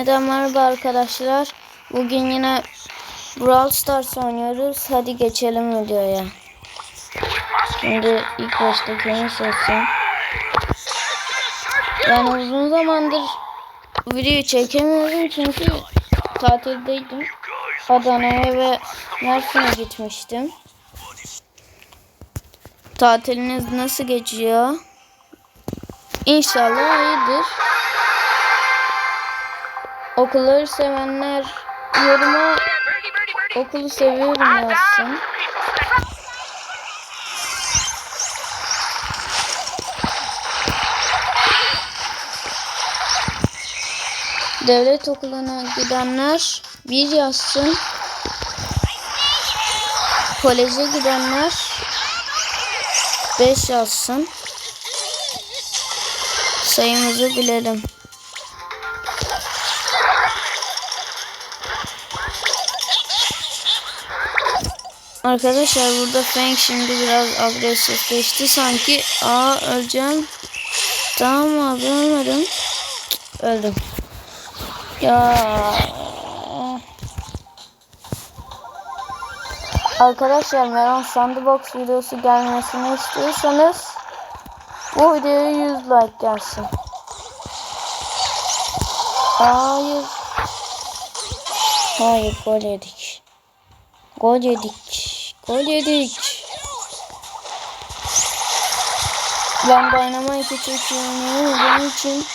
Neden merhaba arkadaşlar. Bugün yine Brawl Stars oynuyoruz. Hadi geçelim videoya. Şimdi ilk başta kendi seçsem. Ben uzun zamandır video çekemiyorum çünkü tatildeydim. Adana'ya ve Mersin'e gitmiştim. Tatiliniz nasıl geçiyor? İnşallah iyidir. Okulları sevenler yoruma okulu seviyorum yazsın. Devlet okuluna gidenler bir yazsın. Koleje gidenler 5 yazsın. Sayımızı bilelim. Arkadaşlar burada Feng şimdi biraz agresifleşti sanki. Aa öleceğim. Tamam abi ölmedim. Öldüm. Ya. Arkadaşlar Meron Sandbox videosu gelmesini istiyorsanız bu videoya 100 like gelsin. Hayır. Hayır gol yedik. Gol yedik. Gol yedik. Ben Dynamite çekiyorum benim için.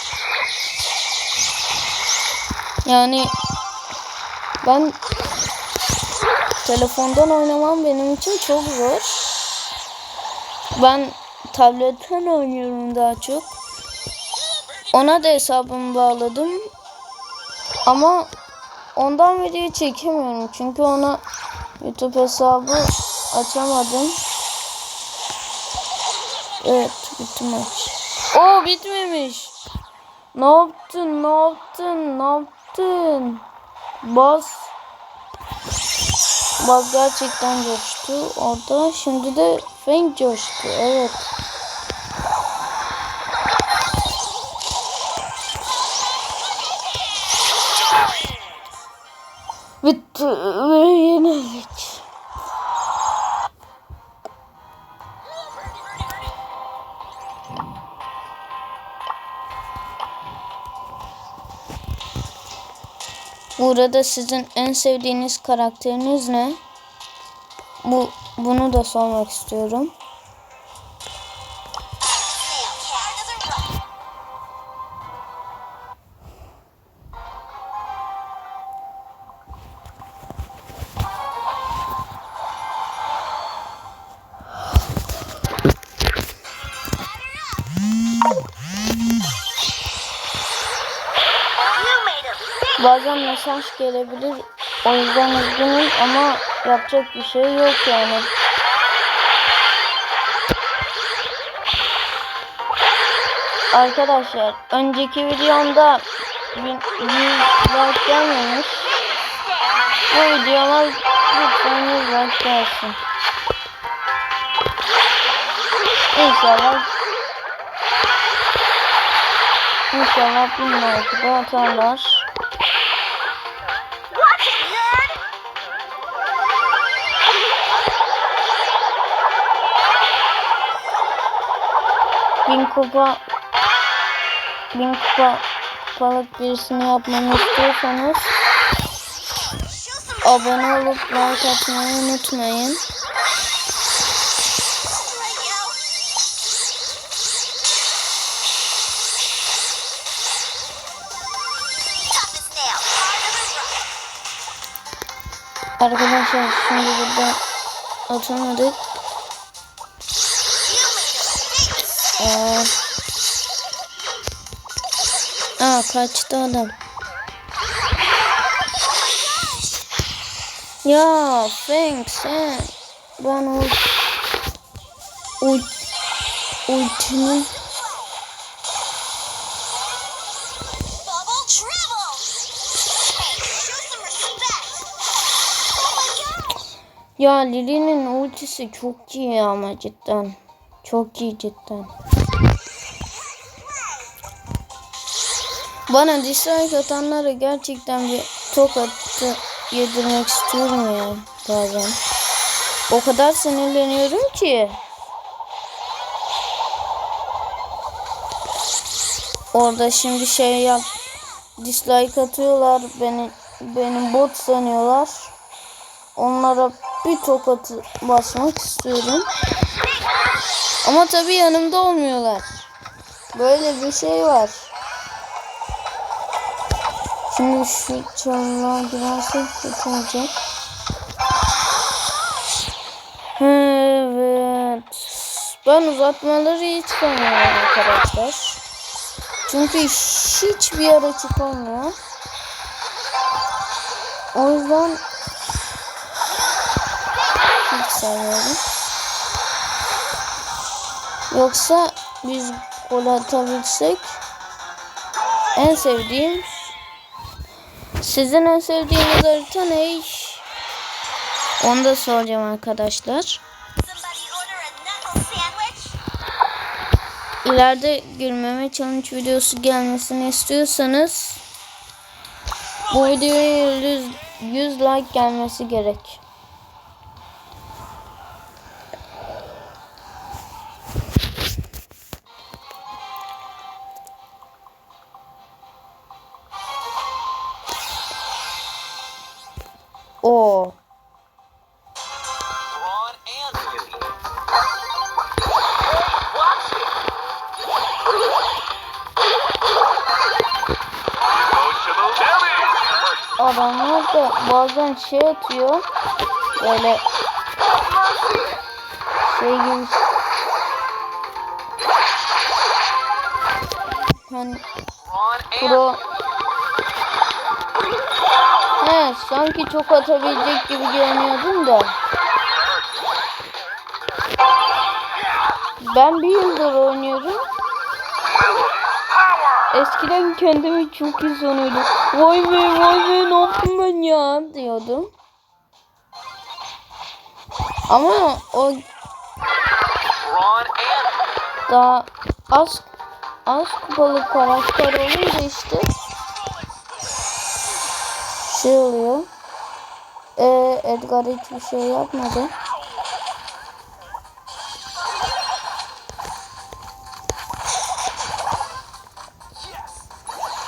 Yani ben telefondan oynamam benim için çok zor. Ben tabletten oynuyorum daha çok. Ona da hesabımı bağladım. Ama ondan video çekemiyorum. Çünkü ona YouTube hesabı açamadım. Evet bitti maç. Oo bitmemiş. Ne yaptın? Ne yaptın? Ne yaptın? Bas. Bas gerçekten coştu orada. Şimdi de Feng coştu. Evet. Bitti Burada sizin en sevdiğiniz karakteriniz ne? Bu bunu da sormak istiyorum. Gelebilir. O yüzden üzgünüm ama yapacak bir şey yok yani. Arkadaşlar önceki videomda 100 like gelmemiş. Bu videoma lütfen 100 like gelsin. İnşallah İnşallah 1000 like da atarlar. Bin kupa bin kupa kupalık birisini yapmamı istiyorsanız abone olup like atmayı unutmayın. Arkadaşlar şimdi burada oturmadık. Aa. Aa kaçtı adam. Ya Frank sen ben o ult ultini ya Lili'nin ultisi çok iyi ama cidden. Çok iyi cidden. Bana dislike atanlara gerçekten bir tokatı yedirmek istiyorum ya bazen. O kadar sinirleniyorum ki. Orada şimdi şey yap dislike atıyorlar beni benim bot sanıyorlar. Onlara bir tokatı basmak istiyorum. Ama tabii yanımda olmuyorlar. Böyle bir şey var. Şimdi şu çalığa girersek kötü olacak. Evet. Ben uzatmaları hiç sevmiyorum arkadaşlar. Çünkü hiçbir yer açık olmuyor. O yüzden hiç sevmiyorum. Yoksa biz gol atabilsek en sevdiğim sizin en sevdiğiniz harita ne? Onu da soracağım arkadaşlar. İleride gülmeme challenge videosu gelmesini istiyorsanız bu videoya 100, 100 like gelmesi gerek. Bazen şey atıyor. Böyle şey gibi. Hani pro He sanki çok atabilecek gibi görünüyordum da. Ben bir yıldır oynuyorum Eskiden kendimi çok iyi sanıyordum. Vay be vay be ne yaptım ben ya diyordum. Ama o daha az az kupalı karakter olunca işte şey oluyor. Ee, Edgar hiçbir şey yapmadı.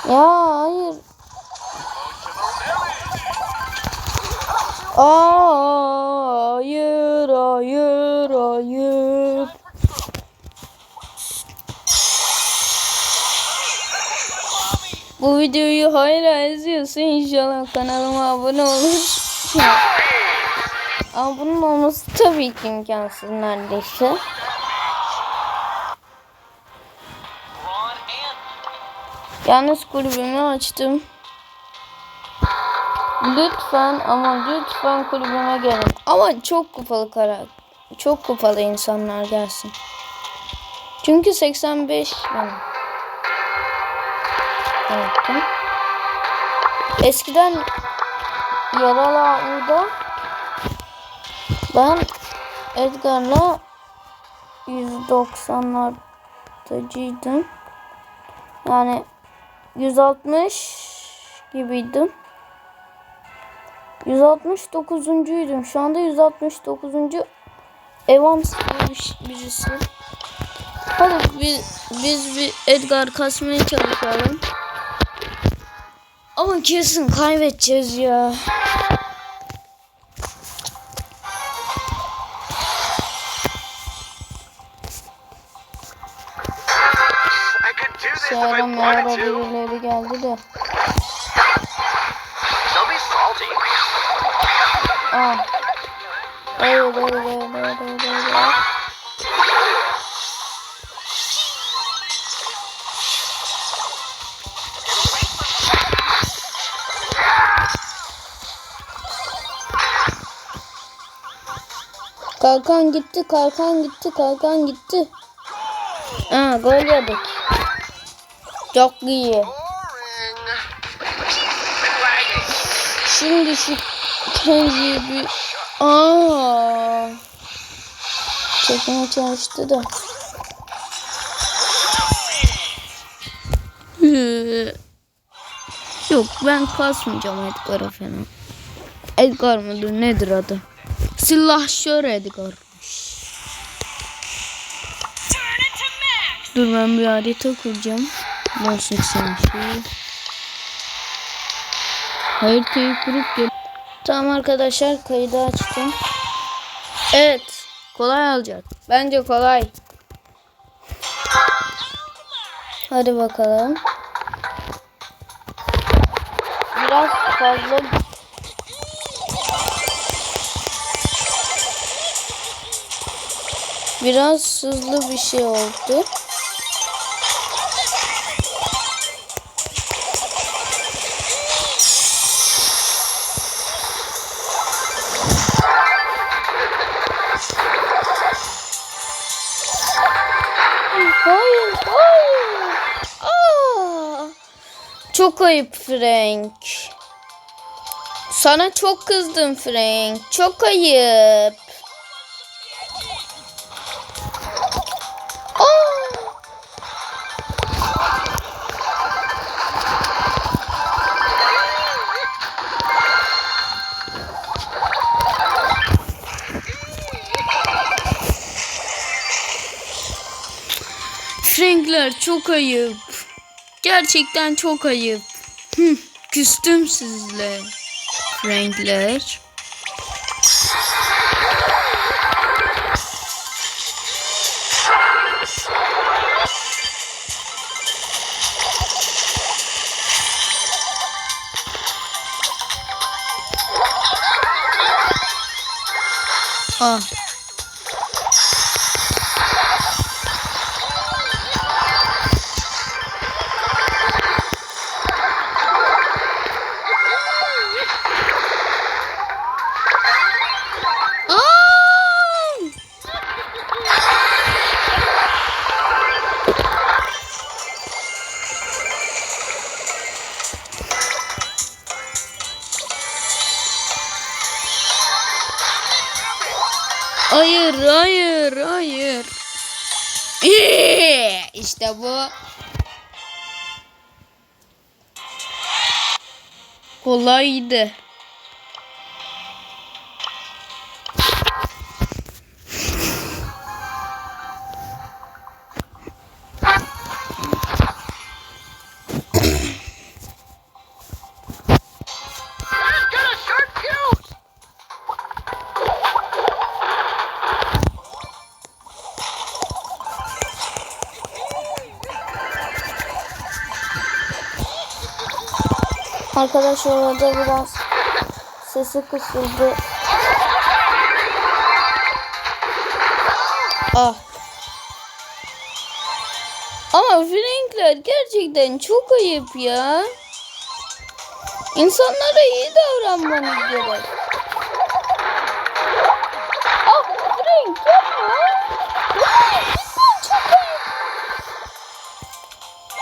Ya hayır. Aa, hayır hayır hayır. Bu videoyu hala izliyorsa inşallah kanalıma abone olur. Ama olması tabii ki imkansız neredeyse. Yalnız kulübümü açtım. Lütfen ama lütfen kulübüme gelin. Ama çok kupalı kara. Çok kupalı insanlar gelsin. Çünkü 85 benim. Unuttum. Eskiden yaralı avluda ben Edgar'la 190'lardacıydım. Yani 160 gibiydim. 169'uncuydum. Şu anda 169. Evans bir- birisi. Hadi biz, biz bir Edgar kasmaya çalışalım. Ama kesin kaybedeceğiz ya. Kalkan gitti, kalkan gitti, kalkan gitti. Aa, gol yedik. Çok iyi. Şimdi şu Kenji'yi bir... Aa. Çekmeye çalıştı da. Yok ben kasmayacağım Edgar'a falan. Edgar mıdır nedir adı? Silahşör Edgar. Dur ben bir harita kuracağım. 180 şey. Haritayı kurup gel. Tamam arkadaşlar kaydı açtım. Evet. Kolay olacak. Bence kolay. Hadi bakalım. Biraz fazla Biraz hızlı bir şey oldu. Çok ayıp Frank. Sana çok kızdım Frank. Çok ayıp. Çok ayıp. Gerçekten çok ayıp. Hı, küstüm sizle. Frankler. Ah. Hayır, hayır, hayır. İyi, İşte bu. Kolaydı. Arkadaşlar orada biraz sesi kısıldı. Ah. Ama Frankler gerçekten çok ayıp ya. İnsanlara iyi davranmanız gerek. Ah Frank yapma.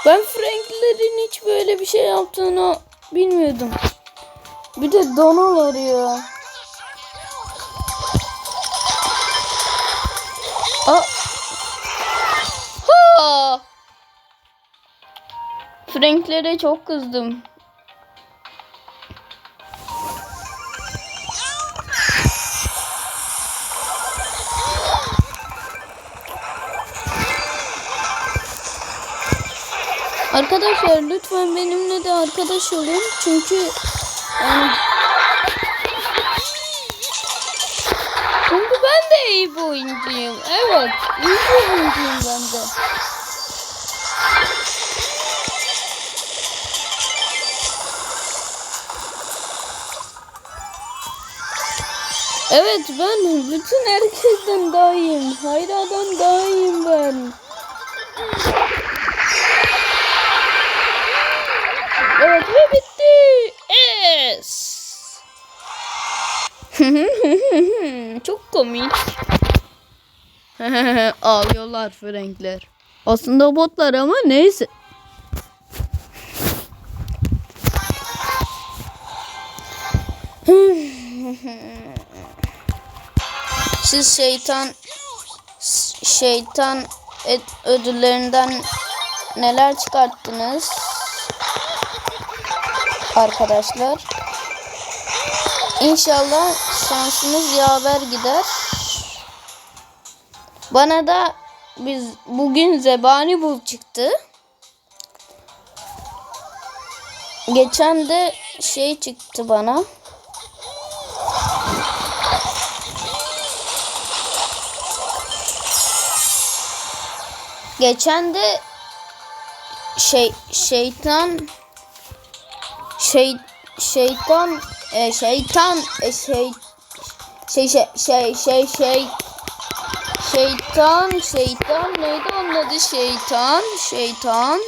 Ben Franklerin hiç böyle bir şey yaptığını bilmiyordum. Bir de Donald arıyor. Aa. Ha! Franklere çok kızdım. Arkadaşlar lütfen benimle de arkadaş olun. Çünkü yani Çünkü ben de iyi bir oyuncuyum. Evet, iyi bir oyuncuyum ben de. Evet ben bütün herkesten daha iyiyim. Hayra'dan daha iyiyim ben. Çok komik. Ağlıyorlar Frankler. Aslında botlar ama neyse. Siz şeytan şeytan ödüllerinden neler çıkarttınız? arkadaşlar. İnşallah şansımız yaver gider. Bana da biz bugün zebani bul çıktı. Geçen de şey çıktı bana. Geçen de şey şeytan şey şeytan e, şeytan e, şey şey şey şey şey şey şeytan şeytan neydi onun adı şeytan şeytan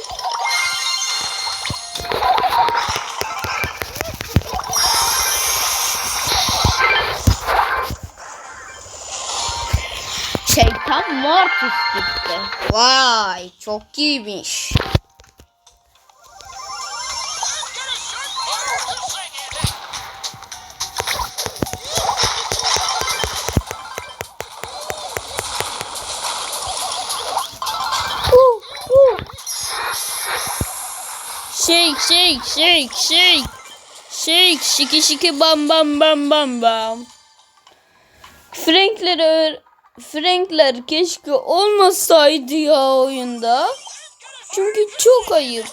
Şeytan Mortis gitti. Vay çok iyiymiş. Shake shake shake shake. Şiki şiki bam bam bam bam bam. Frankler Frankler keşke olmasaydı ya oyunda. Çünkü çok ayıp.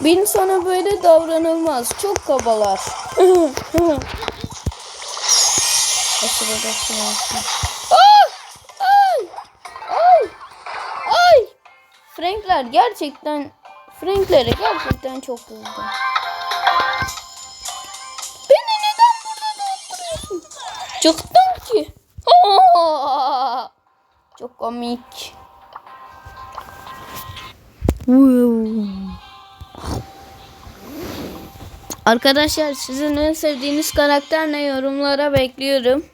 Bir insana böyle davranılmaz. Çok kabalar. Aşırı. Ah! Ay! Ay! Ay! Frankler gerçekten Frankler'e gerçekten çok kızdım. Beni neden burada oturuyorsun? Çıktım ki. Çok komik. Arkadaşlar sizin en sevdiğiniz karakter ne yorumlara bekliyorum.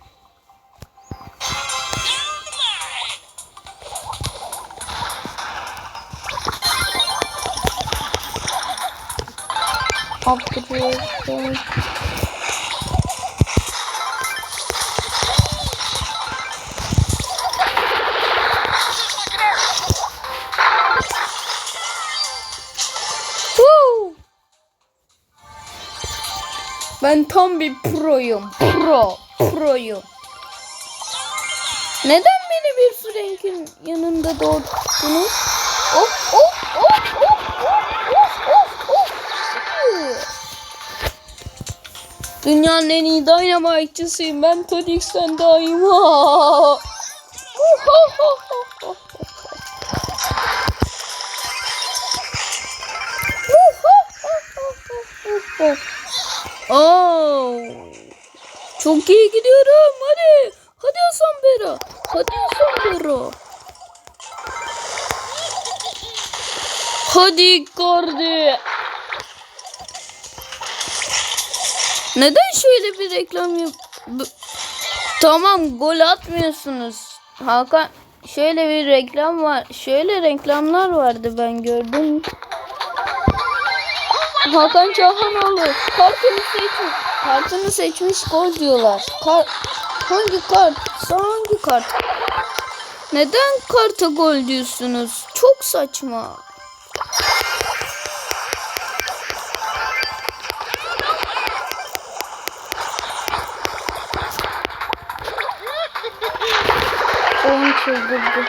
Tam proyum. Pro. Proyum. Neden beni bir Frank'in yanında doğdunuz? Of of of of of of of. Dünyanın en iyi dynamite'çısıyım. Ben Todix'ten daima. Oo. Çok iyi gidiyorum. Hadi. Hadi Hasan Bera. Hadi Hasan Bera. Hadi Icardi. Neden şöyle bir reklam yap... B- Tamam gol atmıyorsunuz. Hakan şöyle bir reklam var. Şöyle reklamlar vardı ben gördüm. Hakan Çahanoğlu kartını seçmiş. Kartını seçmiş gol diyorlar. Kar hangi kart? Hangi kart? Neden karta gol diyorsunuz? Çok saçma. Oyun çıldırdı.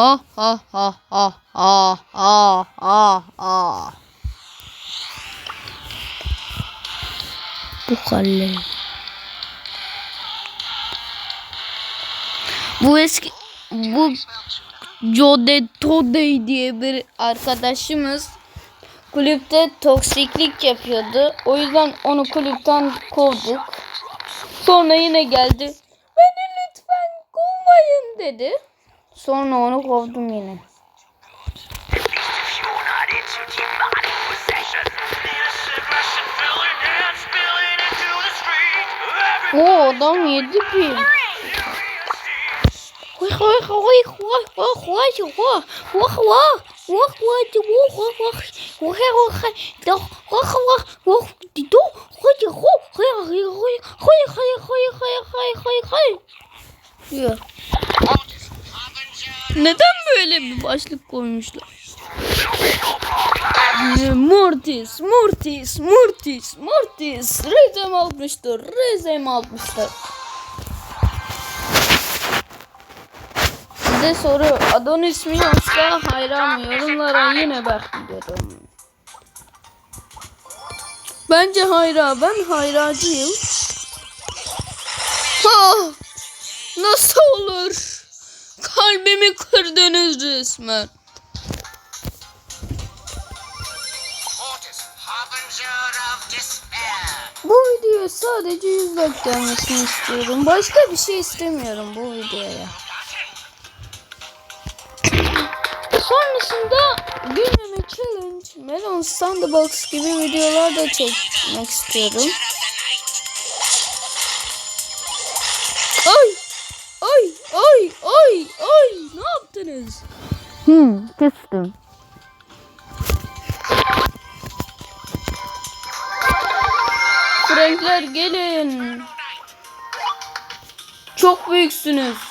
Muha ha ha ha ha ha ha ha. Bu kale. Bu eski bu Jode Todey diye bir arkadaşımız kulüpte toksiklik yapıyordu. O yüzden onu kulüpten kovduk. Sonra yine geldi. Beni lütfen kovmayın dedi. Sonra onu kovdum yine. O adam yedi pil. Yeah. Neden böyle bir başlık koymuşlar? Ee, Mortis, Mortis, Mortis, Mortis. Rezem almıştır, Rezem almıştır. Size soru, adon ismi yoksa hayran mı? Yorumlara yine bekliyorum. Bence hayra, ben hayracıyım. Ha, nasıl olur? Kalbimi kırdınız resmen. Bu videoya sadece 100 like gelmesini istiyorum. Başka bir şey istemiyorum bu videoya. Sonrasında gülmeme challenge, melon sandbox gibi videolar da çekmek istiyorum. Yaptınız? Hmm, kıstım. Frankler gelin. Çok büyüksünüz.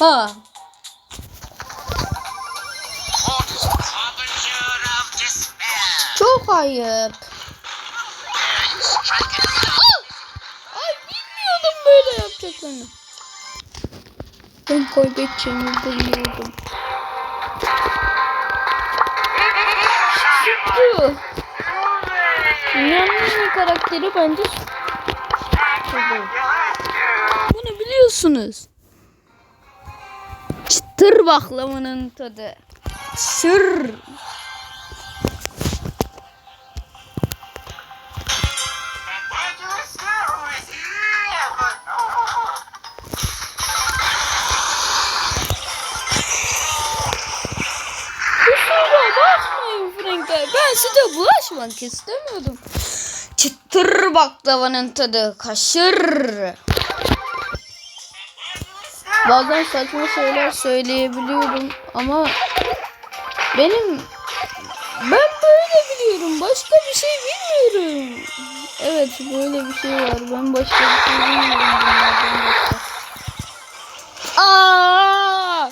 Ha. Çok ayıp. Aa! Ay bilmiyordum böyle yapacaklarını. Ben kaybedeceğimi bilmiyordum. Sütlü. Dünyanın karakteri bence Bunu biliyorsunuz. Çıtır baklavanın tadı. Frankler. Ben size bulaşmak istemiyordum. Çıtır baklavanın tadı kaşır. Bazen saçma şeyler söyleyebiliyorum ama benim ben böyle biliyorum. Başka bir şey bilmiyorum. Evet böyle bir şey var. Ben başka bir şey bilmiyorum başka. Aa!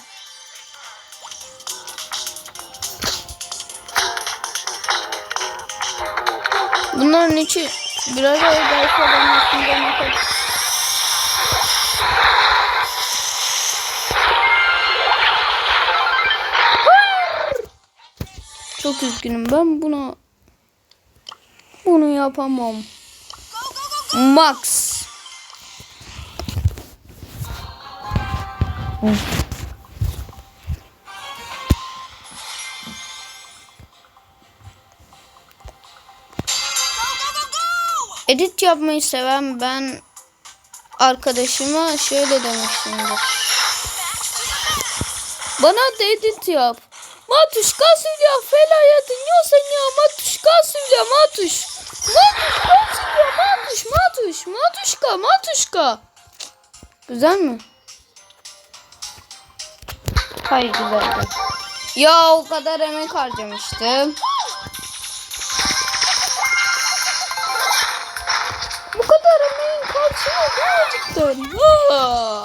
Bunların içi biraz daha gelse ben aslında ne Çok üzgünüm ben buna bunu yapamam. Max. Edit yapmayı seven ben arkadaşıma şöyle demişimdir. Bana da edit yap. Matuş Kasilya felayatın yoksa ya Matuş Kasilya Matuş. Matuş Kasilya Matuş Matuş Matuşka Matuşka. Güzel mi? Hayır güzeldi. Ya o kadar emek harcamıştım. Bu kadar emeğin karşılığı gerçekten. Ha.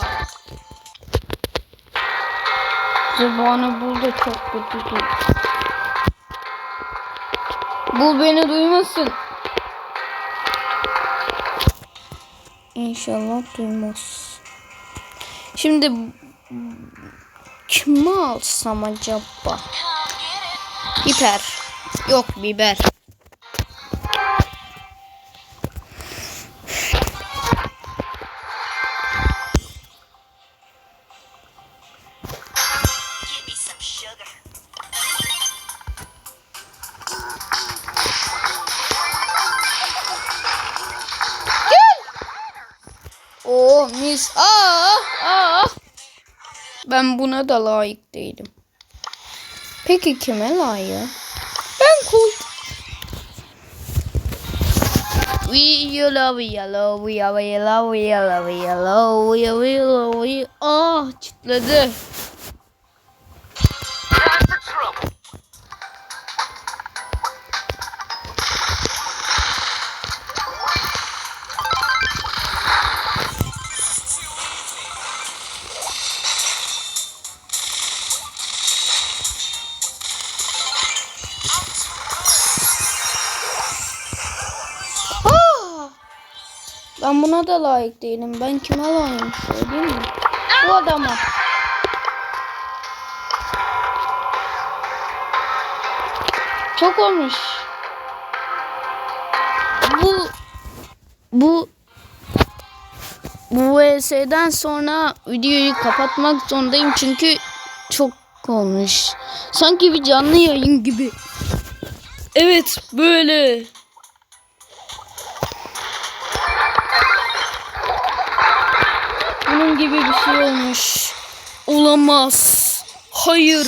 Zıvanı bul da çok kötü değil. Bul beni duymasın. İnşallah duymaz. Şimdi kimi alsam acaba? Biber. Yok biber. buna da layık değilim. Peki kime layık? Ben koltuk. We yellow, we are yellow, we are yellow, we are yellow, we are yellow, we are yellow, we yellow, we Ah, çıtladı. Ben buna da layık değilim. Ben kime layığım söyleyeyim mi? Bu adama. Çok olmuş. Bu bu bu VS'den sonra videoyu kapatmak zorundayım çünkü çok olmuş. Sanki bir canlı yayın gibi. Evet böyle. Şey olmuş. Olamaz. Hayır.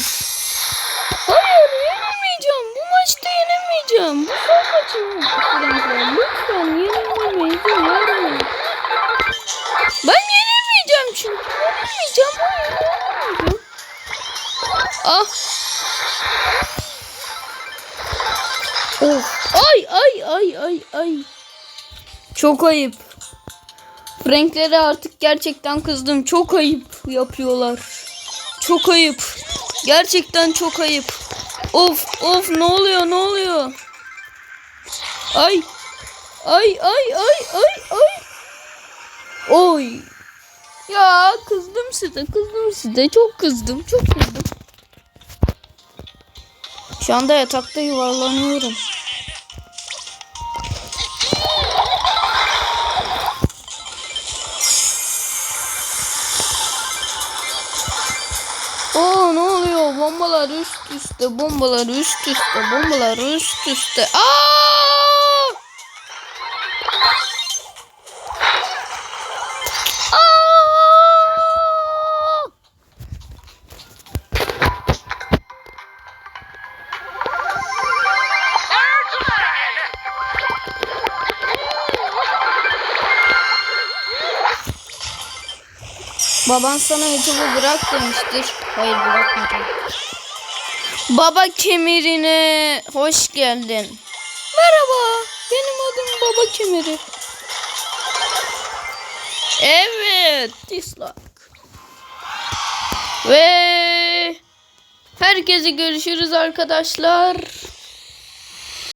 Hayır yenilmeyeceğim. Bu maçta yenilmeyeceğim. Bu son maçım. Lütfen yenilmeme izin vermeyin. Ben yenilmeyeceğim çünkü. Yenilmeyeceğim. Hayır yenilmeyeceğim. Ah. Of. Ay ay ay ay ay. Çok ayıp. Franklere artık gerçekten kızdım. Çok ayıp yapıyorlar. Çok ayıp. Gerçekten çok ayıp. Of of ne oluyor ne oluyor? Ay. Ay ay ay ay ay. Oy. Ya kızdım size kızdım size. Çok kızdım çok kızdım. Şu anda yatakta yuvarlanıyorum. Bombalar üst üste, bombalar üst üste, bombalar üst üste. Aa! Baban sana YouTube'u bırak demiştir. Hayır bırakmayacağım. Baba kemerine hoş geldin. Merhaba. Benim adım Baba Kemeri. Evet. Dislike. Ve herkese görüşürüz arkadaşlar.